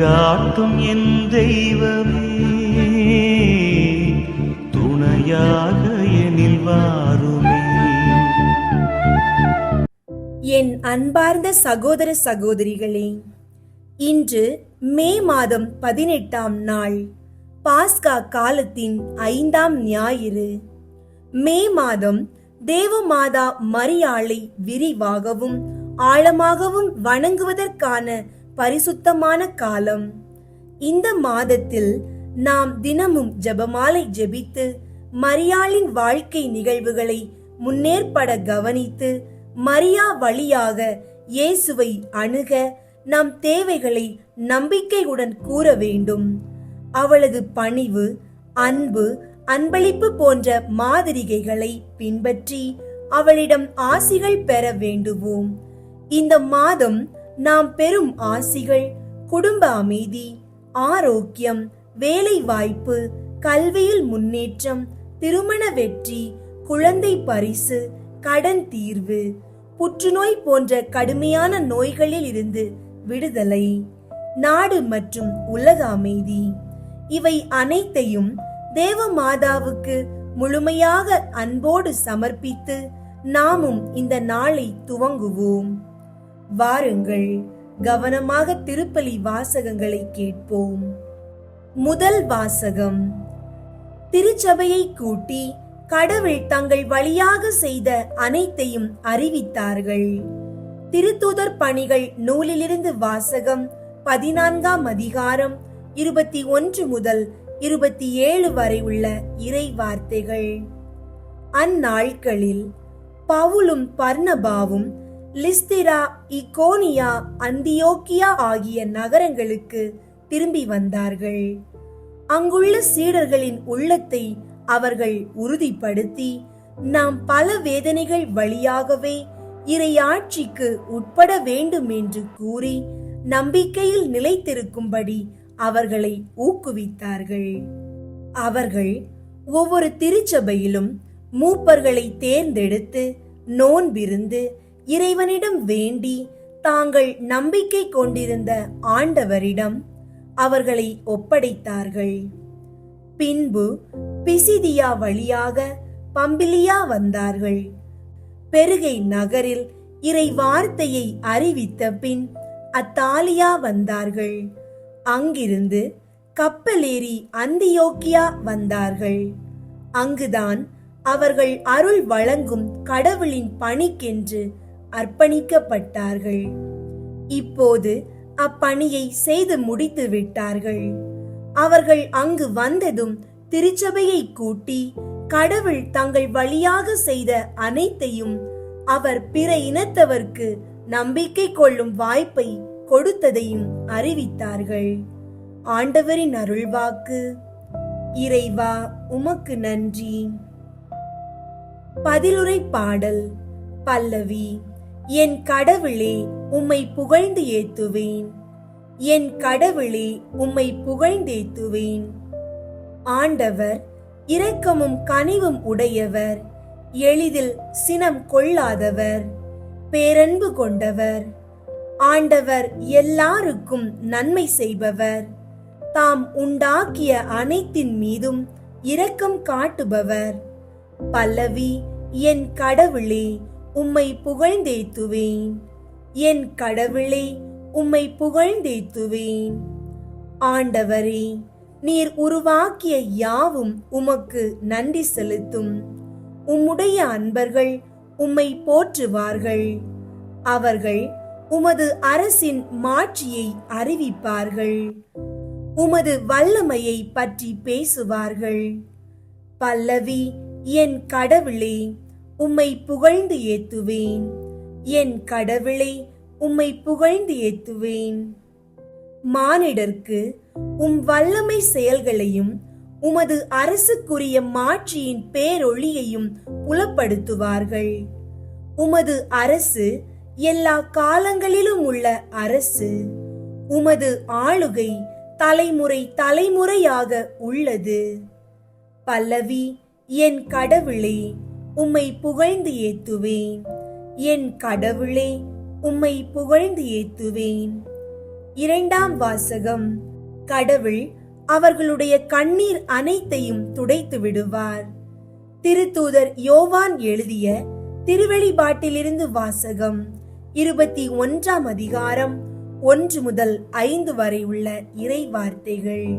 வழிகாட்டும் என் தெய்வமே. துணையாக எனில் வாருமே. என் அன்பார்ந்த சகோதர சகோதரிகளே இன்று மே மாதம் பதினெட்டாம் நாள் பாஸ்கா காலத்தின் ஐந்தாம் ஞாயிறு. மே மாதம் தேவமாதா மரியாளை விரிவாகவும் ஆழமாகவும் வணங்குவதற்கான பரிசுத்தமான காலம். இந்த மாதத்தில் நாம் தினமும் ஜெபமாலை ஜெபித்து மரியாளின் வாழ்க்கை நிகழ்வுகளை முன்னேற்பட கவனித்து மரியா வழியாக இயேசுவை அணுக நம் தேவைகளை நம்பிக்கையுடன் கூற வேண்டும். அவளது பணிவு அன்பு அன்பளிப்பு போன்ற மாதிரிகைகளை பின்பற்றி அவளிடம் ஆசிகள் பெற வேண்டுவோம். இந்த மாதம் நாம் பெறும் ஆசிகள் குடும்ப அமைதி ஆரோக்கியம் வேலை வாய்ப்பு கல்வியில் முன்னேற்றம் திருமண வெற்றி குழந்தை பரிசு கடன் தீர்வு புற்றுநோய் போன்ற கடுமையான நோய்களில் இருந்து விடுதலை நாடு மற்றும் உலக அமைதி. இவை அனைத்தையும் தேவ மாதாவுக்கு முழுமையாக அன்போடு சமர்ப்பித்து நாமும் இந்த நாளை துவங்குவோம். வாருங்கள் கவனமாக திருப்பலி வாசகங்களை கேட்போம். முதல் வாசகம் திருச்சபையை கூட்டி கடவுள் தங்கள் வழியாக செய்த அனைத்தையும் அறிவித்தார்கள். திருத்தூதர் பணிகள் நூலிலிருந்து வாசகம் பதினான்காம் அதிகாரம் இருபத்தி ஒன்று முதல் இருபத்தி ஏழு வரை உள்ள இறை வார்த்தைகள். அந்நாட்களில் பவுலும் பர்ணபாவும் லிஸ்திரா இகோனியா அந்தியோக்கியா ஆகிய நகரங்களுக்கு திரும்பி வந்தார்கள். அங்குள்ள சீடர்களின் உள்ளத்தை அவர்கள் உறுதிப்படுத்தி நாம் பல வேதனைகள் வழியாகவே இறையாட்சிக்கு உட்பட வேண்டும் என்று கூறி நம்பிக்கையில் நிலைத்திருக்கும்படி அவர்களை ஊக்குவித்தார்கள். அவர்கள் ஒவ்வொரு திருச்சபையிலும் மூப்பர்களை தேர்ந்தெடுத்து நோன்பிருந்து இறைவனிடம் வேண்டி தாங்கள் நம்பிக்கை கொண்டிருந்த ஆண்டவரிடம் அவர்களை ஒப்படைத்தார்கள். பின்பு பிசிதியா வழியாக பம்பிலியா வந்தார்கள். பெருகை நகரில் இறை வார்த்தையை அறிவித்த பின் அத்தாலியா வந்தார்கள். அங்கிருந்து கப்பலேறி அந்தியோக்கியா வந்தார்கள். அங்குதான் அவர்கள் அருள் வழங்கும் கடவுளின் பணிக்கென்று அர்ப்பணிக்கப்பட்டார்கள். இப்போது அப்பணியை செய்து முடித்து விட்டார்கள். அவர்கள் அங்கு வந்ததும் திருச்சபையை கூட்டி கடவுள் தங்கள் வழியாக செய்த அனைத்தையும் அவர் பிற இனத்தவர்க்கு நம்பிக்கை கொள்ளும் வாய்ப்பை கொடுத்ததையும் அறிவித்தார்கள். ஆண்டவரின் அருள்வாக்கு. இறைவா உமக்கு நன்றி. பதிலுரை பாடல் பல்லவி. என் கடவுளே உம்மை புகழ்ந்து ஏத்துவேன். என் கடவுளே உம்மை புகழ்ந்தேத்துவேன் ஆண்டவர் இரக்கமும் கனிவும் உடையவர். எளிதில் சினம் கொள்ளாதவர். பேரன்பு கொண்டவர். ஆண்டவர் எல்லாருக்கும் நன்மை செய்பவர். தாம் உண்டாக்கிய அனைத்தின் மீதும் இரக்கம் காட்டுபவர். பல்லவி என் கடவுளே உம்மை புகழ்ந்தேத்துவேன். என் கடவுளே உம்மை புகழ்ந்தேத்துவேன். ஆண்டவரே நீர் உருவாக்கிய யாவும் உமக்கு நன்றி செலுத்தும். உம்முடைய அன்பர்கள் உம்மை போற்றுவார்கள். அவர்கள் உமது அரசின் மாட்சியை அறிவிப்பார்கள். உமது வல்லமையை பற்றி பேசுவார்கள். பல்லவி என் கடவுளே உம்மை புகழ்ந்து ஏத்துவேன். என் கடவுளை உம்மை புகழ்ந்து ஏத்துவேன். மானிடர்க்கு உம் வல்லமை செயல்களையும் உமது அரசுக்குரிய மாட்சியின் பேரொளியையும் புலப்படுத்துவார்கள். உமது அரசு எல்லா காலங்களிலும் உள்ள அரசு. உமது ஆளுகை தலைமுறை தலைமுறையாக உள்ளது. பல்லவி என் கடவுளே உம்மை புகழ்ந்து ஏத்துவேன். என் கடவுளே உம்மை புகழ்ந்து ஏத்துவேன். இரண்டாம் வாசகம் கடவுள் அவர்களுடைய கண்ணீர் அனைத்தையும் துடைத்து விடுவார். திருத்தூதர் யோவான் எழுதிய திருவெளிப்பாட்டிலிருந்து வாசகம் இருபத்தி ஒன்றாம் அதிகாரம் ஒன்று முதல் ஐந்து வரை உள்ள இறை வார்த்தைகள்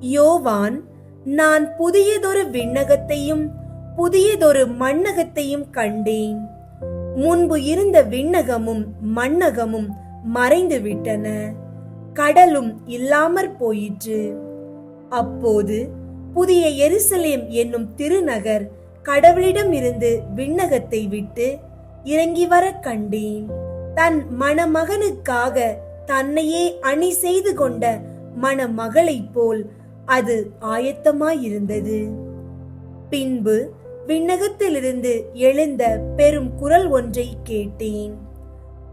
யோவான் நான் புதியதொரு விண்ணகத்தையும் புதியதொரு மண்ணகத்தையும் கண்டேன். முன்பு இருந்த விண்ணகமும் மண்ணகமும் மறைந்து விட்டன கடலும் இல்லாமற் போயிற்று. அப்போது புதிய எருசலேம் என்னும் திருநகர் கடவுளிடம் இருந்து விண்ணகத்தை விட்டு இறங்கி வர கண்டேன். தன் மணமகனுக்காக தன்னையே அணி செய்து கொண்ட மணமகளைப் போல் அது ஆயத்தமாயிருந்தது. பின்பு விண்ணகத்திலிருந்து எழுந்த பெரும் குரல் ஒன்றை கேட்டேன்.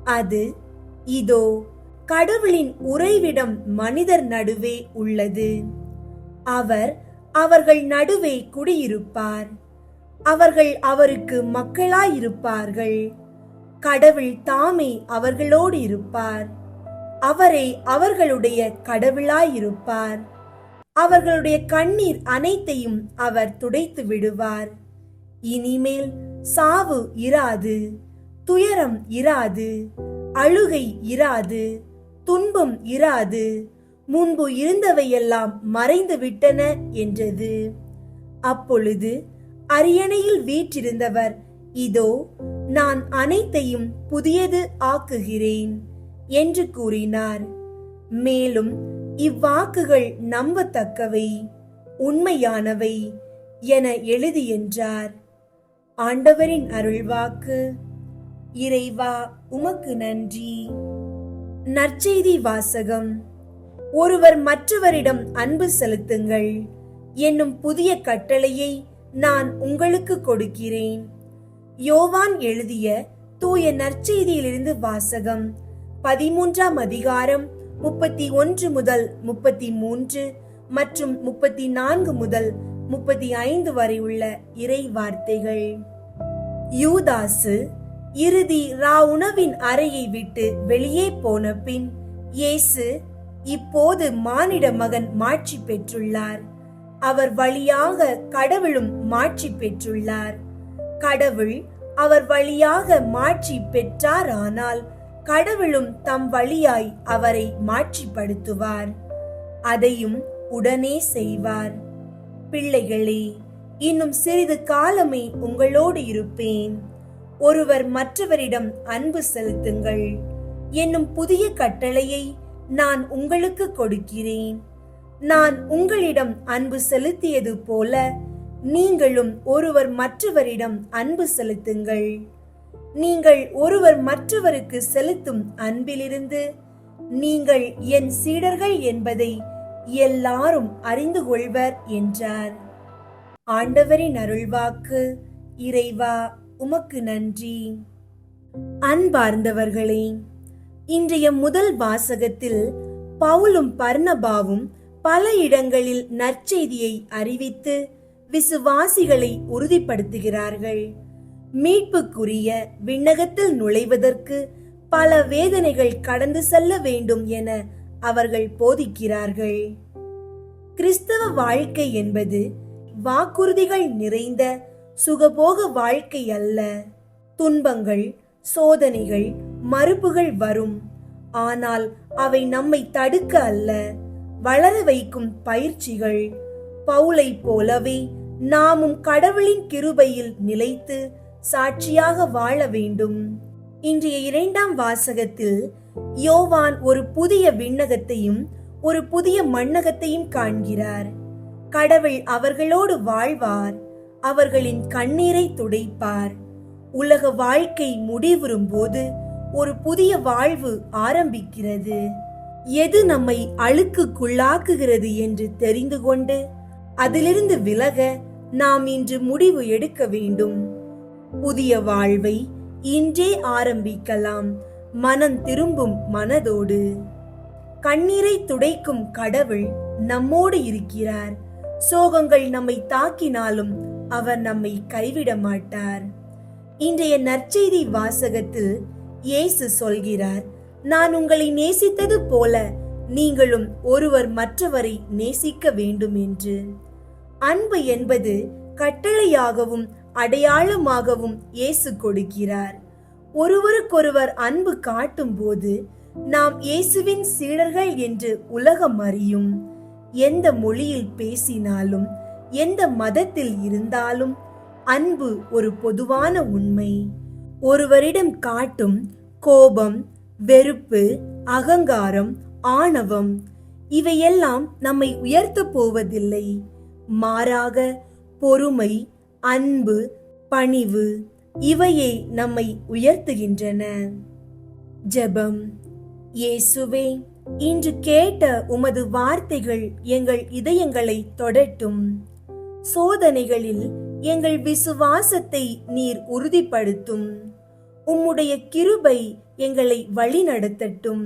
அது இதோ கடவுளின் உறைவிடம் மனிதர் நடுவே உள்ளது. அவர் அவர்கள் நடுவே குடியிருப்பார். அவர்கள் அவருக்கு மக்களாயிருப்பார்கள். கடவுள் தாமே அவர்களோடு இருப்பார். அவரே அவர்களுடைய கடவுளாயிருப்பார். அவர்களுடைய கண்ணீர் அனைத்தையும் அவர் துடைத்து விடுவார். இனிமேல் சாவு இராது துயரம் இராது அழுகை இராது துன்பம் இராது முன்பு இருந்தவையெல்லாம் மறைந்து விட்டன என்றது. அப்பொழுது அரியணையில் வீற்றிருந்தவர் இதோ நான் அனைத்தையும் புதியது ஆக்குகிறேன் என்று கூறினார். மேலும் இவ்வாக்குகள் நம்பத்தக்கவை உண்மையானவை என எழுதி என்றார் ஆண்டவரின் அருள்வாக்கு. இறைவா உமக்கு நன்றி. நற்செய்தி வாசகம். ஒருவர் மற்றவரிடம் அன்பு செலுத்துங்கள். என்னும் புதிய கட்டளையை நான் உங்களுக்கு கொடுக்கிறேன். யோவான் எழுதிய தூய நற்செய்தியிலிருந்து வாசகம். பதிமூன்றாம் அதிகாரம் முப்பத்தி ஒன்று முதல் முப்பத்தி மூன்று மற்றும் முப்பத்தி நான்கு முதல் முப்பத்தி ஐந்து வரை உள்ள இறை வார்த்தைகள். யூதாசு இறுதி ரா உணவின் அறையை விட்டு வெளியே போன பின் இயேசு இப்போது மானிட மகன் மாட்சி பெற்றுள்ளார். அவர் வழியாக கடவுளும் மாட்சி பெற்றுள்ளார். கடவுள் அவர் வழியாக மாட்சி பெற்றாரானால் கடவுளும் தம் வழியாய் அவரை மாட்சிப்படுத்துவார். அதையும் உடனே செய்வார். பிள்ளைகளே இன்னும் சிறிது காலமே உங்களோடு இருப்பேன். ஒருவர் மற்றவரிடம் அன்பு செலுத்துங்கள். என்னும் புதிய கட்டளையை நான் உங்களுக்கு கொடுக்கிறேன். நான் உங்களிடம் அன்பு செலுத்தியது போல நீங்களும் ஒருவர் மற்றவரிடம் அன்பு செலுத்துங்கள். நீங்கள் ஒருவர் மற்றவருக்கு செலுத்தும் அன்பிலிருந்து நீங்கள் என் சீடர்கள் என்பதை எல்லாரும் அறிந்து கொள்வர் என்றார். ஆண்டவரின் அருள்வாக்கு இறைவா உமக்கு நன்றி. அன்பார்ந்தவர்களே இன்றைய முதல் வாசகத்தில் பவுலும் பர்ணபாவும் பல இடங்களில் நற்செய்தியை அறிவித்து விசுவாசிகளை உறுதிப்படுத்துகிறார்கள். மீட்புக்குரிய விண்ணகத்தில் நுழைவதற்கு பல வேதனைகள் கடந்து செல்ல வேண்டும் என அவர்கள் போதிக்கிறார்கள். கிறிஸ்தவ வாழ்க்கை என்பது வாக்குறுதிகள் நிறைந்த சுகபோக வாழ்க்கை அல்ல. துன்பங்கள் சோதனைகள் மறுப்புகள் வரும். ஆனால் அவை நம்மை தடுக்க அல்ல. வளர வைக்கும் பயிற்சிகள். பவுலை போலவே நாமும் கடவுளின் கிருபையில் நிலைத்து சாட்சியாக வாழ வேண்டும். இன்றைய இரண்டாம் வாசகத்தில் யோவான் ஒரு புதிய விண்ணகத்தையும் ஒரு புதிய மண்ணகத்தையும் காண்கிறார். கடவுள் அவர்களோடு வாழ்வார். அவர்களின் கண்ணீரை துடைப்பார். உலக வாழ்க்கை முடிவுறும் போது ஒரு புதிய வாழ்வு ஆரம்பிக்கிறது. எது நம்மை அழுக்குக்குள்ளாக்குகிறது என்று தெரிந்து கொண்டு அதிலிருந்து விலக நாம் இன்று முடிவு எடுக்க வேண்டும். புதிய வாழ்வை இன்றே ஆரம்பிக்கலாம். மனம் திரும்பும் மனதோடு. கண்ணீரை துடைக்கும் கடவுள் நம்மோடு இருக்கிறார். சோகங்கள் நம்மை தாக்கினாலும் அவர் நம்மை கைவிட மாட்டார். இன்றைய நற்செய்தி வாசகத்தில் இயேசு சொல்கிறார் நான் உங்களை நேசித்தது போல நீங்களும் ஒருவர் மற்றவரை நேசிக்க வேண்டும் என்று. அன்பு என்பது கட்டளையாகவும் அடையாளமாகவும் இயேசு கொடுக்கிறார். ஒருவருக்கொருவர் அன்பு காட்டும் போது நாம் இயேசுவின் சீடர்கள் என்று உலகம் அறியும். எந்த மொழியில் பேசினாலும் எந்த மதத்தில் இருந்தாலும் அன்பு ஒரு பொதுவான உண்மை. ஒருவரிடம் காட்டும் கோபம் வெறுப்பு அகங்காரம் ஆணவம் இவையெல்லாம் நம்மை உயர்த்தப் போவதில்லை. மாறாக பொறுமை அன்பு பணிவு இவையே நம்மை உயர்த்துகின்றன. ஜெபம். இயேசுவே இன்று கேட்ட உமது வார்த்தைகள் எங்கள் இதயங்களை தொடட்டும். சோதனைகளில் எங்கள் விசுவாசத்தை நீர் உறுதிப்படுத்தும். உம்முடைய கிருபை எங்களை வழிநடத்தட்டும்.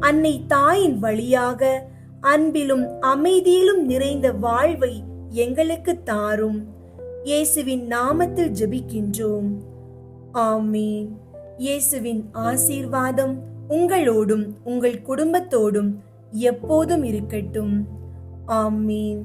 அன்னை தாயின் வழியாக அன்பிலும் அமைதியிலும் நிறைந்த வாழ்வை எங்களுக்கு தாரும். இயேசுவின் நாமத்தில் ஜெபிக்கின்றோம். ஆமீன். இயேசுவின் ஆசீர்வாதம் உங்களோடும் உங்கள் குடும்பத்தோடும் எப்போதும் இருக்கட்டும். ஆமீன்.